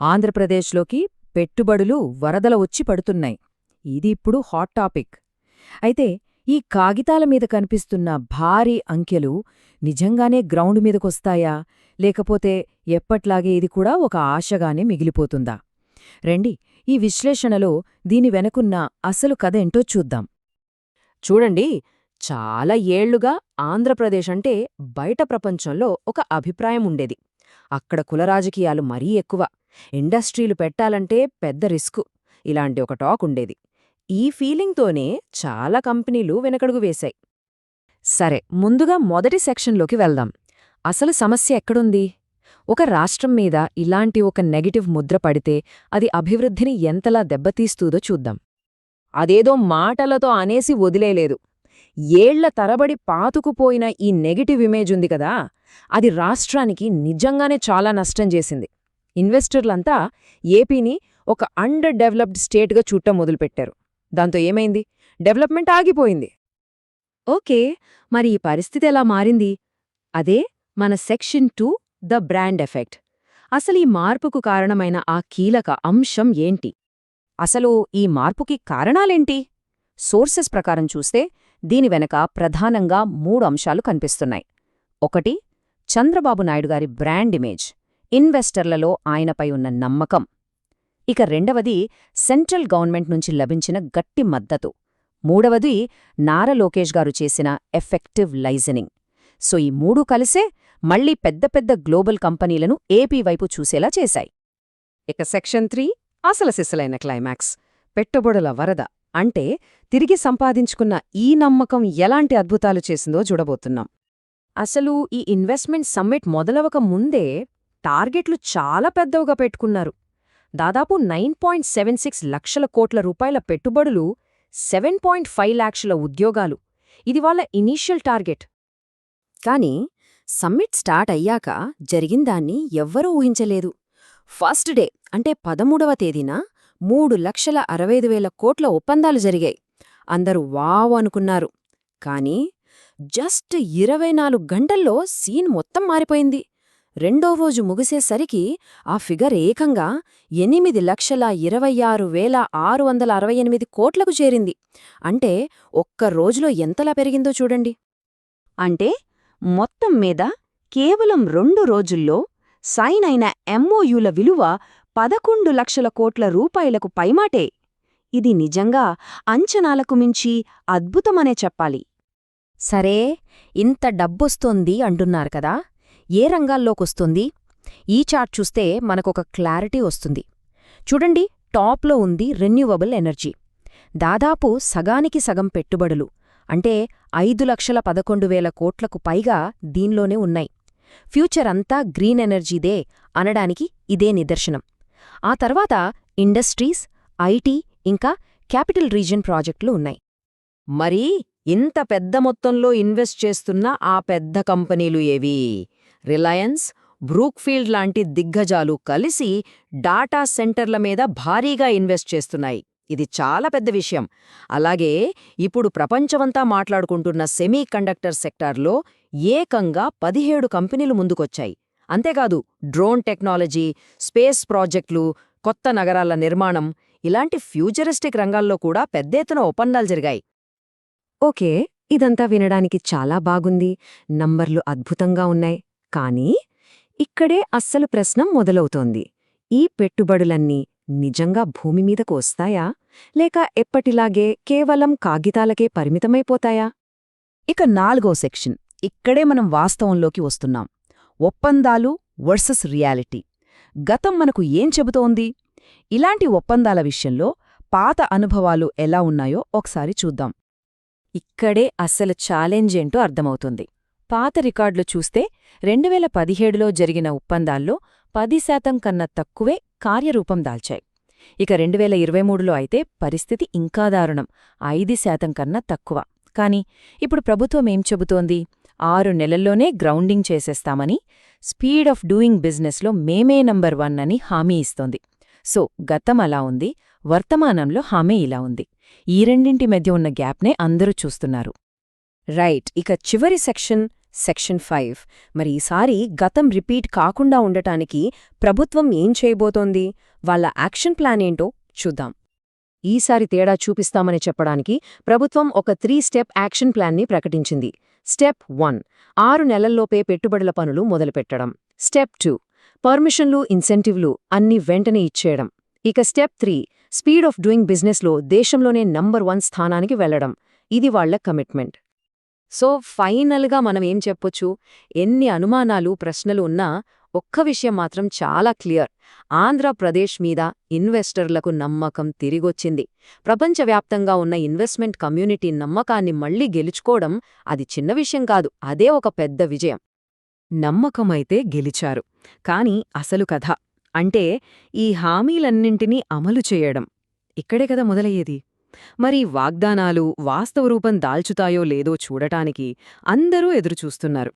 ఆంధ్రప్రదేశ్లోకి పెట్టుబడులు వరదల వచ్చి పడుతున్నాయి. ఇది ఇప్పుడు హాట్ టాపిక్. అయితే ఈ కాగితాల మీద కనిపిస్తున్న భారీ అంకెలు నిజంగానే గ్రౌండ్ మీదకొస్తాయా? లేకపోతే ఎప్పట్లాగే ఇది కూడా ఒక ఆశగానే మిగిలిపోతుందా? రండి ఈ విశ్లేషణలో దీని వెనకున్న అసలు కథ ఏంటో చూద్దాం. చూడండి చాలా ఏళ్ళుగా ఆంధ్రప్రదేశ్ అంటే బయట ప్రపంచంలో ఒక అభిప్రాయం ఉండేది. అక్కడ కుల రాజకీయాలు మరీ ఎక్కువ. ఇండస్ట్రీలు పెట్టాలంటే పెద్ద రిస్కు. ఇలాంటి ఒక టాక్ ఉండేది. ఈ ఫీలింగ్తోనే చాలా కంపెనీలు వెనకడుగు వేశాయి. సరే ముందుగా మొదటి సెక్షన్లోకి వెళ్దాం. అసలు సమస్య ఎక్కడుంది? ఒక రాష్ట్రం మీద ఇలాంటి ఒక నెగటివ్ ముద్ర పడితే అది అభివృద్ధిని ఎంతలా దెబ్బతీస్తూదో చూద్దాం. అదేదో మాటలతో అనేసి వదిలేలేదు ఏళ్ళ తరబడి పాతుకుపోయిన ఈ నెగిటివ్ ఇమేజ్ ఉంది కదా అది రాష్ట్రానికి నిజంగానే చాలా నష్టం చేసింది. ఇన్వెస్టర్లంతా ఏపీని ఒక అండర్ డెవలప్డ్ స్టేట్గా చూడటం మొదలుపెట్టారు. దాంతో ఏమైంది? డెవలప్మెంట్ ఆగిపోయింది. ఓకే మరి ఈ పరిస్థితి ఎలా మారింది? అదే మన section two the brand effect. అసలు ఈ మార్పుకు కారణమైన ఆ కీలక అంశం ఏంటి? అసలు ఈ మార్పుకి కారణాలేంటి? సోర్సెస్ ప్రకారం చూస్తే దీని వెనక ప్రధానంగా మూడు అంశాలు కనిపిస్తున్నాయి. ఒకటి చంద్రబాబు నాయుడు గారి బ్రాండ్ ఇమేజ్. ఇన్వెస్టర్లలో ఆయనపై ఉన్న నమ్మకం. ఇక రెండవది సెంట్రల్ గవర్నమెంట్ నుంచి లభించిన గట్టి మద్దతు. మూడవది నారా లోకేష్ గారు చేసిన ఎఫెక్టివ్ లైజనింగ్. సో ఈ మూడు కలిసే మళ్ళీ పెద్ద పెద్ద గ్లోబల్ కంపెనీలను ఏపీ వైపు చూసేలా చేశాయి. ఇక సెక్షన్ త్రీ అసలు సిసలైన క్లైమాక్స్. పెట్టుబడుల వరద. అంటే తిరిగి సంపాదించుకున్న ఈ నమ్మకం ఎలాంటి అద్భుతాలు చేసిందో చూడబోతున్నాం. అసలు ఈ ఇన్వెస్ట్మెంట్ సమ్మిట్ మొదలవక ముందే టార్గెట్లు చాలా పెద్దవిగా పెట్టుకున్నారు. దాదాపు నైన్ పాయింట్ సెవెన్ సిక్స్ లక్షల కోట్ల రూపాయల పెట్టుబడులు సెవెన్ పాయింట్ ఫైవ్ ల్యాక్షల ఉద్యోగాలు. ఇది వాళ్ళ ఇనీషియల్ టార్గెట్. కాని సమ్మిట్ స్టార్ట్ అయ్యాక జరిగిందాన్ని ఎవ్వరూ ఊహించలేదు. ఫస్ట్ డే అంటే పదమూడవ తేదీన మూడు లక్షల అరవైదు వేల కోట్ల ఒప్పందాలు జరిగాయి. అందరూ వావ్ అనుకున్నారు. కాని జస్ట్ ఇరవై నాలుగు గంటల్లో సీన్ మొత్తం మారిపోయింది. రెండో రోజు ముగిసేసరికి ఆ ఫిగర్ ఏకంగా ఎనిమిది లక్షల ఇరవై ఆరు వేల ఆరు వందల అరవై ఎనిమిది కోట్లకు చేరింది. అంటే ఒక్క రోజులో ఎంతలా పెరిగిందో చూడండి. అంటే మొత్తం మీద కేవలం రెండు రోజుల్లో సైన్ అయిన ఎంఓయూల విలువ పదకొండు లక్షల కోట్ల రూపాయలకు పైమాటే. ఇది నిజంగా అంచనాలకు మించి అద్భుతమనే చెప్పాలి. సరే ఇంత డబ్బొస్తోంది అంటున్నారు కదా? ఏ రంగాల్లోకొస్తుంది? ఈ చార్ట్ చూస్తే మనకొక క్లారిటీ వస్తుంది. చూడండి టాప్లో ఉంది రెన్యూవబుల్ ఎనర్జీ. దాదాపు సగానికి సగం పెట్టుబడులు అంటే ఐదు లక్షల పదకొండు వేల కోట్లకు పైగా దీన్లోనే ఉన్నాయి. ఫ్యూచర్ అంతా గ్రీన్ ఎనర్జీదే అనడానికి ఇదే నిదర్శనం. ఆ తర్వాత ఇండస్ట్రీస్ ఐటీ ఇంకా క్యాపిటల్ రీజన్ ప్రాజెక్టులు ఉన్నాయి. మరి ఇంత పెద్ద మొత్తంలో ఇన్వెస్ట్ చేస్తున్న ఆ పెద్ద కంపెనీలు ఏవి? రిలయన్స్ బ్రూక్ఫీల్డ్ లాంటి దిగ్గజాలు కలిసి డాటా సెంటర్ల మీద భారీగా ఇన్వెస్ట్ చేస్తున్నాయి. ఇది చాలా పెద్ద విషయం. అలాగే ఇప్పుడు ప్రపంచమంతా మాట్లాడుకుంటున్న సెమీ కండక్టర్ సెక్టార్లో ఏకంగా పదిహేడు కంపెనీలు ముందుకొచ్చాయి. అంతేకాదు డ్రోన్ టెక్నాలజీ స్పేస్ ప్రాజెక్టులు కొత్త నగరాల నిర్మాణం ఇలాంటి ఫ్యూచరిస్టిక్ రంగాల్లో కూడా పెద్దేతున ఒప్పందాలు జరిగాయి. ఓకే ఇదంతా వినడానికి చాలా బాగుంది. నంబర్లు అద్భుతంగా ఉన్నాయి. కానీ ఇక్కడే అస్సలు ప్రశ్న మొదలవుతోంది. ఈ పెట్టుబడులన్నీ నిజంగా భూమి మీదకు వస్తాయా? లేక ఎప్పటిలాగే కేవలం కాగితాలకే పరిమితమైపోతాయా? ఇక నాలుగో సెక్షన్. ఇక్కడే మనం వాస్తవంలోకి వస్తున్నాం. ఒప్పందాలు వర్సెస్ రియాలిటీ. గతం మనకు ఏం చెబుతోంది? ఇలాంటి ఒప్పందాల విషయంలో పాత అనుభవాలు ఎలా ఉన్నాయో ఒకసారి చూద్దాం. ఇక్కడే అస్సలు ఛాలెంజ్ ఏంటో అర్థమవుతుంది. పాత రికార్డులు చూస్తే రెండువేల పదిహేడులో జరిగిన ఒప్పందాల్లో పది శాతం కన్నా తక్కువే కార్యరూపం దాల్చాయి. ఇక రెండువేల ఇరవై మూడులో అయితే పరిస్థితి ఇంకా దారుణం. ఐదు శాతం కన్నా తక్కువ. కాని ఇప్పుడు ప్రభుత్వం ఏం చెబుతోంది? ఆరు నెలల్లోనే గ్రౌండింగ్ చేసేస్తామని స్పీడ్ ఆఫ్ డూయింగ్ బిజినెస్లో మేమే నంబర్ వన్ అని హామీ ఇస్తోంది. సో గతం అలా ఉంది వర్తమానంలో హామీ ఇలా ఉంది. ఈ రెండింటి మధ్య ఉన్న గ్యాప్నే అందరూ చూస్తున్నారు. రైట్ ఇక చివరి సెక్షన్ సెక్షన్ ఫైవ్ మరి ఈసారి గతం రిపీట్ కాకుండా ఉండటానికి ప్రభుత్వం ఏం చేయబోతోంది? వాళ్ళ యాక్షన్ ప్లాన్ ఏంటో చూద్దాం. ఈసారి తేడా చూపిస్తామని చెప్పడానికి ప్రభుత్వం ఒక త్రీ స్టెప్ యాక్షన్ ప్లాన్ని ప్రకటించింది. స్టెప్ వన్ ఆరు నెలల్లోపే పెట్టుబడుల పనులు మొదలుపెట్టడం. స్టెప్ టూ పర్మిషన్లు ఇన్సెంటివ్లు అన్ని వెంటనే ఇచ్చేయడం. ఇక step three speed of doing బిజినెస్లో దేశంలోనే నంబర్ వన్ స్థానానికి వెళ్ళడం. ఇది వాళ్ళ కమిట్మెంట్. సో ఫైనల్గా మనం ఏం చెప్పొచ్చు? ఎన్ని అనుమానాలు ప్రశ్నలు ఉన్నా ఒక్క విషయం మాత్రం చాలా క్లియర్. ఆంధ్రప్రదేశ్ మీద ఇన్వెస్టర్లకు నమ్మకం తిరిగొచ్చింది. ప్రపంచవ్యాప్తంగా ఉన్న ఇన్వెస్ట్మెంట్ కమ్యూనిటీ నమ్మకాన్ని మళ్ళీ గెలుచుకోవడం అది చిన్న విషయం కాదు అదే ఒక పెద్ద విజయం. నమ్మకమైతే గెలిచారు. కాని అసలు కథ అంటే ఈ హామీలన్నింటినీ అమలు చేయడం. ఇక్కడే కదా మొదలయ్యేది? మరి వాగ్దానాలు వాస్తవ రూపం దాల్చుతాయో లేదో చూడటానికి అందరూ ఎదురుచూస్తున్నారు.